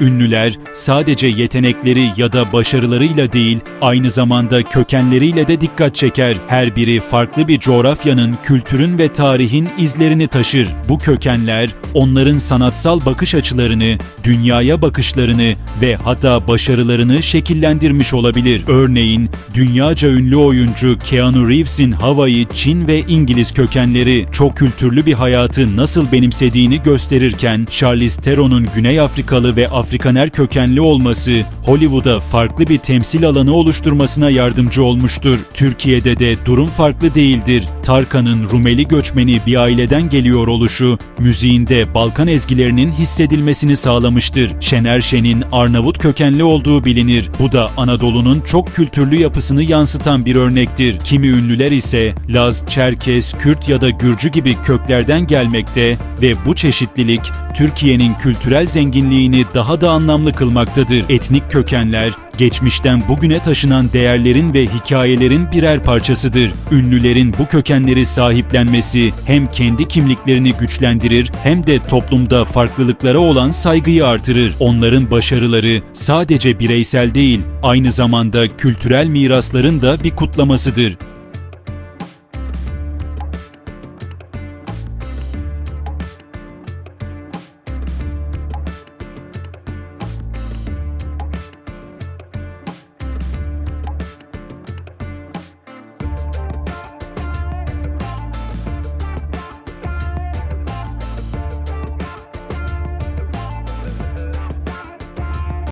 Ünlüler sadece yetenekleri ya da başarılarıyla değil, aynı zamanda kökenleriyle de dikkat çeker. Her biri farklı bir coğrafyanın, kültürün ve tarihin izlerini taşır. Bu kökenler onların sanatsal bakış açılarını, dünyaya bakışlarını ve hatta başarılarını şekillendirmiş olabilir. Örneğin dünyaca ünlü oyuncu Keanu Reeves'in Hawaii, Çin ve İngiliz kökenleri çok kültürlü bir hayatı nasıl benimsediğini gösterirken Charlize Theron'un Güney Afrikalı ve Afrikaner kökenli olması Hollywood'a farklı bir temsil alanı oluşturmasına yardımcı olmuştur. Türkiye'de de durum farklı değildir. Tarkan'ın Rumeli göçmeni bir aileden geliyor oluşu müziğinde Balkan ezgilerinin hissedilmesini sağlamıştır. Şener Şen'in Arnavut kökenli olduğu bilinir. Bu da Anadolu'nun çok kültürlü yapısını yansıtan bir örnektir. Kimi ünlüler ise Laz, Çerkes, Kürt ya da Gürcü gibi köklerden gelmekte ve bu çeşitlilik Türkiye'nin kültürel zenginliğini daha da anlamlı kılmaktadır. Etnik kökenler, geçmişten bugüne taşınan değerlerin ve hikayelerin birer parçasıdır. Ünlülerin bu kökenleri sahiplenmesi hem kendi kimliklerini güçlendirir hem de toplumda farklılıklara olan saygıyı artırır. Onların başarıları sadece bireysel değil, aynı zamanda kültürel mirasların da bir kutlamasıdır.